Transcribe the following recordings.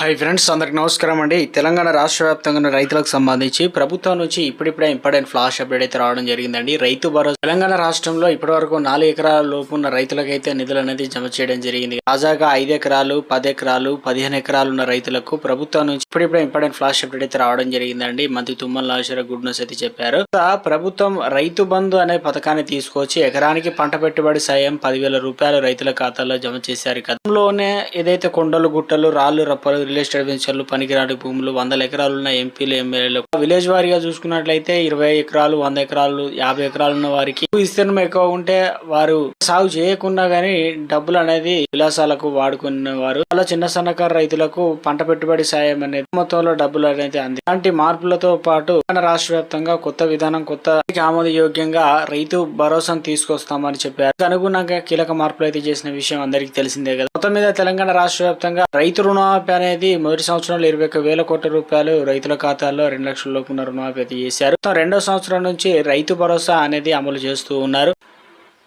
Hi friends అందరికి నమస్కారం అండి. తెలంగాణ రాష్ట్ర వ్యాప్తంగా రైతులకు సంబంధించి ప్రభుత్వం నుంచి ఇప్పుడిప్పుడే ఇంపార్టెంట్ ఫ్లాష్ అప్డేట్ అయితే రావడం జరిగిందండి. రైతు భరోసా తెలంగాణ రాష్ట్రంలో ఇప్పటివరకు నాలుగు ఎకరాల లోపు ఉన్న రైతులకైతే నిధులు అనేది జమ చేయడం జరిగింది. తాజాగా ఐదు ఎకరాలు పది ఎకరాలు పదిహేను ఎకరాలు ఉన్న రైతులకు ప్రభుత్వం నుంచి ఇప్పుడిప్పుడే ఇంపార్టెంట్ ఫ్లాష్ అప్డేట్ అయితే రావడం జరిగిందండి. మంత్రి తుమ్మల నాగేశ్వర గుడ్ న్యూస్ అయితే చెప్పారు. ప్రభుత్వం రైతు బంధు అనే పథకాన్ని తీసుకొచ్చి ఎకరానికి పంట పెట్టుబడి సాయం పదివేల రూపాయలు రైతుల ఖాతాలో జమ చేశారు గతంలోనే ఏదైతే కొండలు గుట్టలు రాళ్ళు రప్పలు రియల్ ఎస్టేట్ వెంచర్లు పనికిరాని భూములు వందల ఎకరాలు ఉన్న ఎంపీలు ఎమ్మెల్యేలు. విలేజ్ వారీగా చూసుకున్నట్లయితే ఇరవై ఎకరాలు వంద ఎకరాలు యాభై ఎకరాలు ఉన్న వారికి విస్తీర్ణం ఎక్కువ ఉంటే వారు సాగు చేయకుండా గానీ డబ్బులు అనేది విలాసాలకు వాడుకునేవారు అలా చిన్న సన్నకారు రైతులకు పంట పెట్టుబడి సాయం అనేది మొత్తంలో డబ్బులు అనేది అంది. ఇలాంటి మార్పులతో పాటు మన రాష్ట్ర వ్యాప్తంగా కొత్త విధానం కొత్త ఆమోదయోగ్యంగా రైతు భరోసాను తీసుకొస్తామని చెప్పారు. అనుగుణంగా కీలక మార్పులు అయితే చేసిన విషయం అందరికీ తెలిసిందే కదా. మొత్తం మీద తెలంగాణ రాష్ట్ర వ్యాప్తంగా రైతు రుణమాఫీ అనేది మొదటి సంవత్సరంలో ఇరవై ఒక్క వేల కోట్ల రూపాయలు రైతుల ఖాతాల్లో రెండు లక్షల లోపు రుణమాఫీ అయితే చేశారు. రెండో సంవత్సరం నుంచి రైతు భరోసా అనేది అమలు చేస్తూ ఉన్నారు.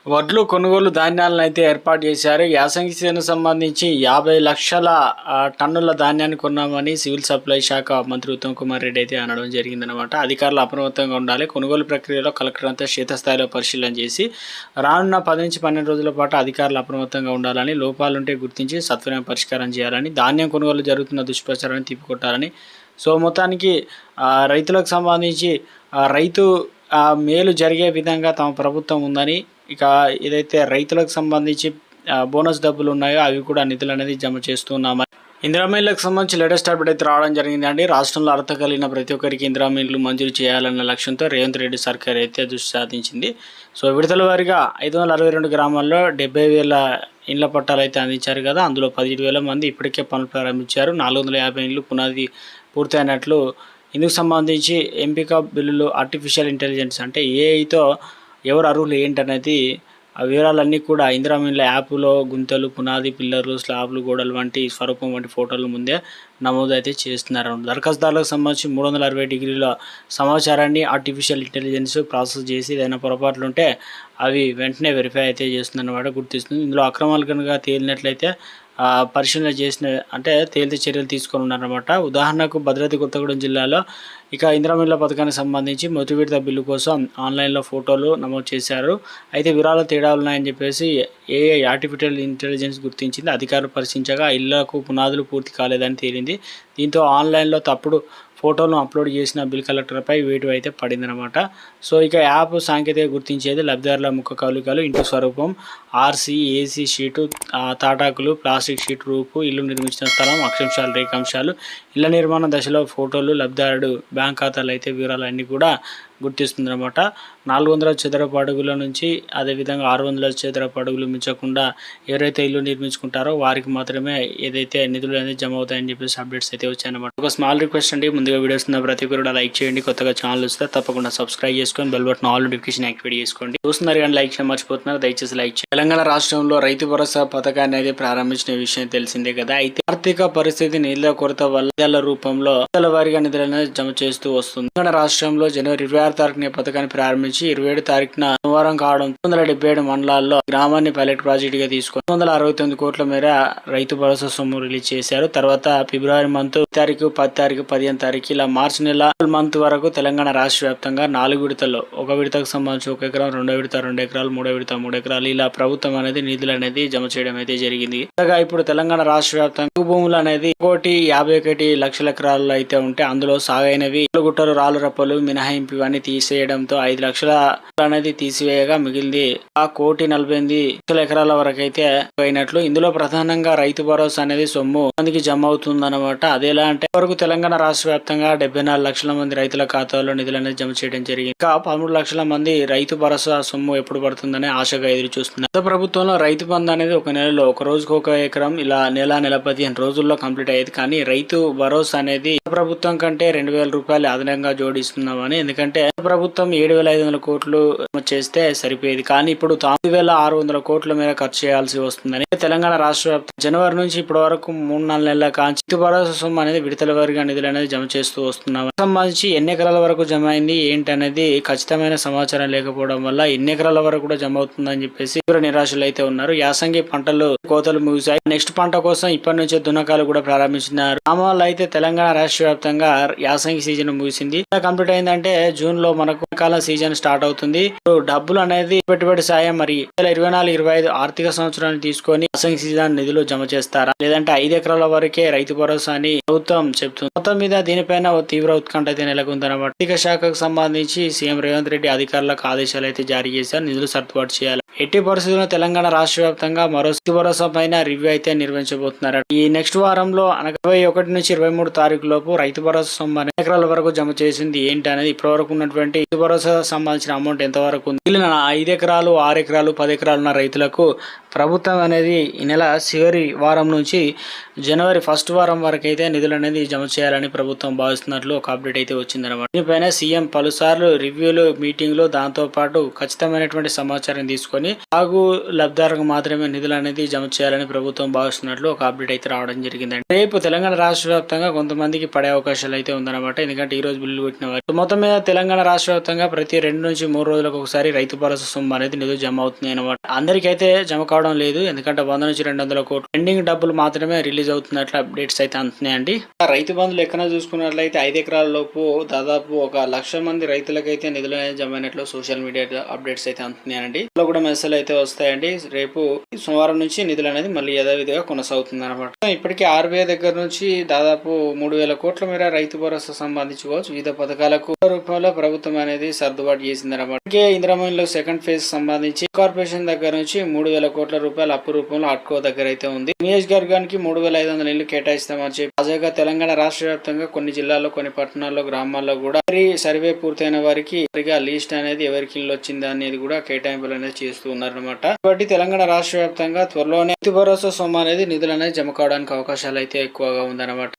వడ్లు కొనుగోలు ధాన్యాలను అయితే ఏర్పాటు చేశారు. యాసంగి సీజన్ సంబంధించి యాభై లక్షల టన్నుల ధాన్యాన్ని కొన్నామని సివిల్ సప్లై శాఖ మంత్రి ఉత్తమ్ కుమార్ రెడ్డి అయితే అనడం జరిగిందనమాట అధికారులు అప్రమత్తంగా ఉండాలి. కొనుగోలు ప్రక్రియలో కలెక్టర్ అంతా క్షేత్రస్థాయిలో పరిశీలన చేసి రానున్న పది నుంచి పన్నెండు రోజుల పాటు అధికారులు అప్రమత్తంగా ఉండాలని లోపాలుంటే గుర్తించి సత్వరం పరిష్కారం చేయాలని ధాన్యం కొనుగోలు జరుగుతున్న దుష్ప్రచారాన్ని తిప్పికొట్టాలని సో మొత్తానికి రైతులకు సంబంధించి రైతు మేలు జరిగే విధంగా తమ ప్రభుత్వం ఉందని ఇక ఏదైతే రైతులకు సంబంధించి బోనస్ డబ్బులు ఉన్నాయో అవి కూడా నిధులు అనేది జమ చేస్తున్నామని ఇందిరామీన్లకు సంబంధించి లేటెస్ట్ అప్డేట్ అయితే రావడం జరిగిందండి రాష్ట్రంలో అర్హత కలిగిన ప్రతి ఒక్కరికి ఇందిరామీన్లు మంజూరు చేయాలన్న లక్ష్యంతో రేవంత్ రెడ్డి సర్కార్ అయితే దృష్టి సాధించింది. సో విడతల వారిగా ఐదు వందల అరవై రెండు గ్రామాల్లో డెబ్బై వేల ఇండ్ల పట్టాలు అయితే అందించారు కదా. అందులో పదిహేడు వేల మంది ఇప్పటికే పనులు ప్రారంభించారు. నాలుగు వందల యాభై ఇండ్లు పునాది పూర్తయినట్లు ఇందుకు సంబంధించి ఎంపిక బిల్లులు ఆర్టిఫిషియల్ ఇంటెలిజెన్స్ అంటే ఏఐతో ఎవరు అర్హులు ఏంటనేది ఆ వివరాలన్నీ కూడా ఇందిరామిన్ల యాప్లో గుంతలు పునాది పిల్లర్లు స్లాబ్లు గోడలు వంటి స్వరూపం వంటి ఫోటోలు ముందే నమోదు అయితే చేస్తున్నారు. దరఖాస్తుదారులకు సంబంధించి మూడు వందల అరవై డిగ్రీల సమాచారాన్ని ఆర్టిఫిషియల్ ఇంటెలిజెన్స్ ప్రాసెస్ చేసి ఏదైనా పొరపాట్లు ఉంటే అవి వెంటనే వెరిఫై అయితే చేస్తుందన్నమాట గుర్తిస్తుంది. ఇందులో అక్రమాలు కనుక తేలినట్లయితే పరిశీలన చేసిన అంటే తేలితే చర్యలు తీసుకొని ఉన్నారన్నమాట. ఉదాహరణకు భద్రాద్రి కొత్తగూడెం జిల్లాలో ఇక ఇంద్రమిల్ల పథకానికి సంబంధించి మొదటి విడత బిల్లు కోసం ఆన్లైన్లో ఫోటోలు నమోదు చేశారు. అయితే వివరాలు తేడా ఉన్నాయని చెప్పేసి ఏఐ ఆర్టిఫిషియల్ ఇంటెలిజెన్స్ గుర్తించింది. అధికారులు పరిశీలించగా ఇళ్ళకు పునాదులు పూర్తి కాలేదని తేలింది. దీంతో ఆన్లైన్లో తప్పుడు ఫోటోను అప్లోడ్ చేసిన బిల్ కలెక్టర్పై వేటు అయితే పడిందనమాట సో ఇక యాప్ సాంకేతిక గుర్తించేది లబ్ధిదారుల ముఖ కవలికలు ఇంటి స్వరూపం ఆర్సీ ఏసీ షీటు తాటాకులు ప్లాస్టిక్ షీట్ రూపు ఇల్లు నిర్మించిన స్థలం అక్షాంశాలు రేఖాంశాలు ఇళ్ళ నిర్మాణ దశలో ఫోటోలు లబ్ధిదారుడు బ్యాంక్ ఖాతాలు అయితే వివరాలు అన్నీ గుర్తిస్తుంది అనమాట నాలుగు వందల చదరపు అడుగుల నుంచి అదేవిధంగా ఆరు వందల చదరపు అడుగులు మించకుండా ఎవరైతే ఇల్లు నిర్మించుకుంటారో వారికి మాత్రమే ఏదైతే నిధులు అనేది జమ అవుతాయని చెప్పేసి అప్డేట్స్ అయితే వచ్చాయన్నమాట. ఒక స్మాల్ రిక్వెస్ట్ అండి. ముందుగా వీడియోస్ ఉన్న ప్రతి ఒక్కరు కూడా లైక్ చేయండి. కొత్తగా ఛానల్ వస్తే తప్పకుండా సబ్స్క్రైబ్ చేసుకొని bell button all notification activate చేసుకోండి. చూస్తున్నారు కానీ లైక్ చేయడం మర్చిపోతున్నారు. దయచేసి లైక్ చేయండి. తెలంగాణ రాష్ట్రంలో రైతు భరోసా పథకాన్ని అయితే ప్రారంభించిన విషయం తెలిసిందే కదా. అయితే ఆర్థిక పరిస్థితి నిధుల కొరత వల్ల నిధుల రూపంలో నిధుల వారిగా నిధులను జమ చేస్తూ వస్తుంది. తెలంగాణ రాష్ట్రంలో జనవరి ఇరవై ఆరు తారీఖున పథకాన్ని ప్రారంభించి ఇరవై ఏడు తారీఖున సోమవారం కావడం తొమ్మిది వందల డెబ్బై ఏడు మండలాల్లో గ్రామాన్ని పైలట్ ప్రాజెక్ట్గా తీసుకొని తొమ్మిది వందల అరవై తొమ్మిది కోట్ల మేర రైతు భరోసా సొమ్ము రిలీజ్ చేశారు. తర్వాత ఫిబ్రవరి మంత్ తారీఖు పది తారీఖు పదిహేను తారీఖు ఇలా మార్చి నెల మంత్ వరకు తెలంగాణ రాష్ట్ర వ్యాప్తంగా నాలుగు విడతల్లో ఒక విడతకు సంబంధించి ఒక ఎకరం రెండో విడత రెండు ఎకరాలు మూడో విడత మూడు ఎకరాలు ఇలా ప్రభుత్వం అనేది నిధులు అనేది జమ చేయడం అయితే జరిగింది. ఇప్పుడు తెలంగాణ రాష్ట్ర వ్యాప్తంగా భూములు అనేది కోటి యాభై ఒకటి లక్షల ఎకరాలు అయితే ఉంటే అందులో సాగైనవి. గుట్టలు రాళ్ళు రప్పలు మినహాయింపు ఇవన్నీ తీసేయడంతో ఐదు లక్షల అనేది తీసివేయగా మిగిలింది. ఆ కోటి నలభై ఎనిమిది లక్షల ఎకరాల వరకు అయితే అయినట్లు ఇందులో ప్రధానంగా రైతు భరోసా అనేది సొమ్ము మందికి జమ అవుతుందన్నమాట. అదేలా అంటే వరకు తెలంగాణ రాష్ట్ర వ్యాప్తంగా డెబ్బై నాలుగు లక్షల మంది రైతుల ఖాతాలో నిధులు అనేది జమ చేయడం జరిగింది. ఇంకా పదమూడు లక్షల మంది రైతు భరోసా సొమ్ము ఎప్పుడు పడుతుందని ఆశగా ఎదురు చూస్తున్నారు ప్రభుత్వంలో రైతు బంధు అనేది ఒక నెలలో ఒక రోజుకు ఒక ఎకరం ఇలా నెల నెల పదిహేను రోజుల్లో కంప్లీట్ అయ్యేది. కానీ రైతు భరోసా అనేది ప్రభుత్వం కంటే రెండు వేల రూపాయలు అదనంగా జోడిస్తున్నామని ఎందుకంటే ప్రభుత్వం ఏడు వేల ఐదు వందల కోట్లు చేస్తే సరిపోయేది. కానీ ఇప్పుడు తొమ్మిది వేల ఆరు వందల కోట్ల మీద ఖర్చు చేయాల్సి వస్తుందని తెలంగాణ రాష్ట్ర వ్యాప్తంగా జనవరి నుంచి ఇప్పటి వరకు మూడు నాలుగు నెలల కాంచి రైతు భరోసా సొమ్ము అనేది విడతల వారిగా నిధులు అనేది జమ చేస్తూ వస్తున్నాం సంబంధించి ఎన్ని ఎకరాల వరకు జమ అయింది ఏంటి అనేది ఖచ్చితమైన సమాచారం లేకపోవడం వల్ల ఎన్ని ఎకరాల వరకు కూడా జమ అవుతుందని చెప్పేసి తీవ్ర నిరాశలు అయితే ఉన్నారు. యాసంగి పంటలు కోతలు ముగిశాయి. నెక్స్ట్ పంట కోసం ఇప్పటి నుంచే దున్నకాలు కూడా ప్రారంభించినారు. గ్రామాల్లో అయితే తెలంగాణ రాష్ట్ర వ్యాప్తంగా యాసంగి సీజన్ ముగిసింది. కంప్లీట్ అయిందంటే జూన్లో మనకు కాలం సీజన్ స్టార్ట్ అవుతుంది. డబ్బులు అనేది పెట్టుబడి సాయం మరి వేల ఇరవై నాలుగు ఇరవై ఐదు ఆర్థిక సంవత్సరాన్ని తీసుకొని యాసంగి సీజన్ నిధులు జమ చేస్తారా? లేదంటే ఐదు ఎకరాల వరకే రైతు భరోసా అని ప్రభుత్వం చెప్తుంది. మొత్తం మీద దీనిపైన ఓ తీవ్ర ఉత్కంఠ అయితే నెలకొందన్నమాట. ఆర్థిక శాఖకు సంబంధించి సీఎం రేవంత్ రెడ్డి అధికారులకు ఆదేశాలు అయితే జారీ చేశారు. నిధులు సర్దుబాటు చేయాలి. ఎట్టి పరిస్థితుల్లో తెలంగాణ రాష్ట్ర వ్యాప్తంగా మరో భరోసా పైన రివ్యూ అయితే నిర్వహించబోతున్నారు ఈ నెక్స్ట్ వారంలో అనగా ఇరవై ఒకటి నుంచి ఇరవై మూడు తారీఖు లోపు రైతు భరోసా సంబంధించి ఎకరాల వరకు జమ చేసింది ఏంటి అనేది ఇప్పటి వరకు ఉన్నటువంటి రైతు భరోసా సంబంధించిన అమౌంట్ ఎంత వరకు ఉంది? మిగిలిన ఐదు ఎకరాలు ఆరు ఎకరాలు పది ఎకరాలు ఉన్న రైతులకు ప్రభుత్వం అనేది ఈ నెల చివరి వారం నుంచి జనవరి ఫస్ట్ వారం వరకు అయితే నిధులు అనేది జమ చేయాలని ప్రభుత్వం భావిస్తున్నట్లు ఒక అప్డేట్ అయితే వచ్చిందనమాట దీనిపైన సీఎం పలుసార్లు రివ్యూలు మీటింగ్లు దాంతో పాటు ఖచ్చితమైనటువంటి సమాచారం తీసుకొని సాగు లబ్ధాలకు మాత్రమే నిధులు అనేది జమ చేయాలని ప్రభుత్వం భావిస్తున్నట్లు ఒక అప్డేట్ అయితే రావడం జరిగిందండి. రేపు తెలంగాణ రాష్ట్ర వ్యాప్తంగా కొంతమందికి పడే అవకాశాలు అయితే ఉందన్నమాట. ఎందుకంటే ఈ రోజు బిల్లు పెట్టిన వారు. మొత్తం మీద తెలంగాణ రాష్ట్ర వ్యాప్తంగా ప్రతి రెండు నుంచి మూడు రోజులకు ఒకసారి రైతు భరోసా సొమ్ము అనేది నిధులు జమ అవుతుంది అనమాట అందరికైతే జమ కావడం లేదు. ఎందుకంటే వంద నుంచి రెండు వందల కోట్లు పెండింగ్ డబ్బులు మాత్రమే రిలీజ్ అవుతున్నట్లు అప్డేట్స్ అయితే అంటున్నాయండి. రైతు బంధులు ఎక్కడ చూసుకున్నట్లయితే ఐదు ఎకరాల లోపు దాదాపు ఒక లక్ష మంది రైతులకైతే నిధులు అనేది జమ అయినట్లు సోషల్ మీడియా అప్డేట్స్ అయితే అంటున్నాయండి. కూడా ఎస్ఎల్ అయితే వస్తాయండి. రేపు సోమవారం నుంచి నిధులు అనేది మళ్ళీ యథావిధిగా కొనసాగుతుంది అనమాట ఇప్పటికే ఆర్బీఐ దగ్గర నుంచి దాదాపు మూడు వేల కోట్ల మేర రైతు భరోసా సంబంధించుకోవచ్చు వివిధ పథకాలకు రూపంలో ప్రభుత్వం అనేది సర్దుబాటు చేసింది అనమాట ఇప్పటికే ఇంద్రమణిలో సెకండ్ ఫేజ్ సంబంధించి కార్పొరేషన్ దగ్గర నుంచి మూడు వేల కోట్ల రూపాయల అప్పు రూపంలో అట్కో దగ్గర అయితే ఉంది. నియోజకవర్గానికి మూడు వేల ఐదు వందల ఇల్లు కేటాయిస్తామని చెప్పి తాజాగా తెలంగాణ రాష్ట్ర వ్యాప్తంగా కొన్ని జిల్లాల్లో కొన్ని పట్టణాల్లో గ్రామాల్లో కూడా మరి సర్వే పూర్తయిన వారికి సరిగా లీస్ట్ అనేది ఎవరికి ఇల్లు వచ్చింది అనేది కూడా కేటాయింపులు అనేది చేస్తూ ఉన్నారనమాట కాబట్టి తెలంగాణ రాష్ట్ర వ్యాప్తంగా త్వరలోనే రైతు భరోసా సొమ్ము అనేది నిధులు అనేది జమ కావడానికి అవకాశాలు అయితే ఎక్కువగా ఉందన్నమాట.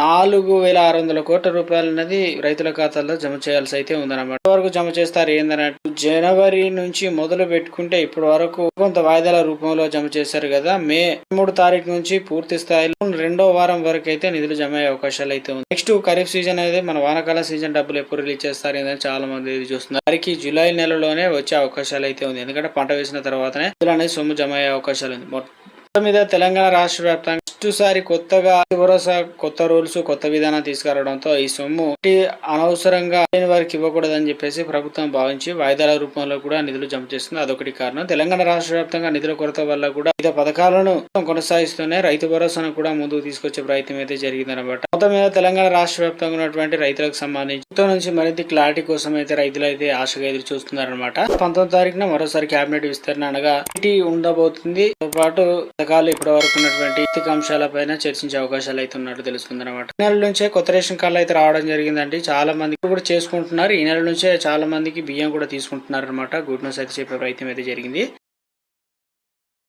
నాలుగు వేల ఆరు వందల కోట్ల రూపాయలు అనేది రైతుల ఖాతాల్లో జమ చేయాల్సి అయితే ఉందన్నమాట. వరకు జమ చేస్తారు ఏందన్నట్టు జనవరి నుంచి మొదలు పెట్టుకుంటే ఇప్పటి వరకు కొంత వాయిదాల రూపంలో జమ చేశారు కదా మే మూడు తారీఖు నుంచి పూర్తి స్థాయిలో రెండో వారం వరకు అయితే నిధులు జమ అయ్యే అవకాశాలు అయితే ఉంది నెక్స్ట్ ఖరీఫ్ సీజన్ అయితే మన వానాకాల సీజన్ డబ్బులు ఎప్పుడు రిలీజ్ చేస్తారు ఏందని చాలా మంది ఇది చూస్తున్నారు. వారికి జూలై నెలలోనే వచ్చే అవకాశాలు అయితే ఉంది. ఎందుకంటే పంట వేసిన తర్వాతనే నిధులు అనేది సొమ్ము జమ అయ్యే అవకాశాలు ఉంది. మొత్తం మీద తెలంగాణ రాష్ట్ర వ్యాప్తంగా ఫస్ట్ సారి కొత్తగా భరోసా కొత్త రూల్స్ కొత్త విధానం తీసుకురావడంతో ఈ సొమ్ము అనవసరంగా లేని వారికి ఇవ్వకూడదని చెప్పేసి ప్రభుత్వం భావించి వాయిదాల రూపంలో కూడా నిధులు జమ చేస్తుంది. అదొకటి కారణం. తెలంగాణ రాష్ట్ర వ్యాప్తంగా నిధుల కొరత వల్ల కూడా వివిధ పథకాలను కొనసాగిస్తూనే రైతు భరోసాను కూడా ముందుకు తీసుకొచ్చే ప్రయత్నం అయితే జరిగిందనమాట మొత్తం మీద తెలంగాణ రాష్ట్ర వ్యాప్తంగా ఉన్నటువంటి రైతులకు సంబంధించి నుంచి మరింత క్లారిటీ కోసం అయితే రైతులు అయితే ఆశగా ఎదురు చూస్తున్నారనమాట పంతొమ్మిది తారీఖున మరోసారి కేబినెట్ విస్తరణ అనగా ఇటీ ఉండబోతుంది. తో పాటు పథకాలు ఇప్పటి వరకు ఉన్నటువంటి అంశాలపైన చర్చించే అవకాశాలు అయితే ఉన్నట్టు తెలుస్తుంది అనమాట ఈ నెల నుంచే కొత్త రేషన్ కార్డులు అయితే రావడం జరిగిందండి. చాలా మంది ఇప్పుడు కూడా చేసుకుంటున్నారు. ఈ నెల నుంచే చాలా మందికి బియ్యం కూడా తీసుకుంటున్నారు అనమాట గుడ్ న్యూస్ అయితే చెప్పే ప్రయత్నం అయితే జరిగింది.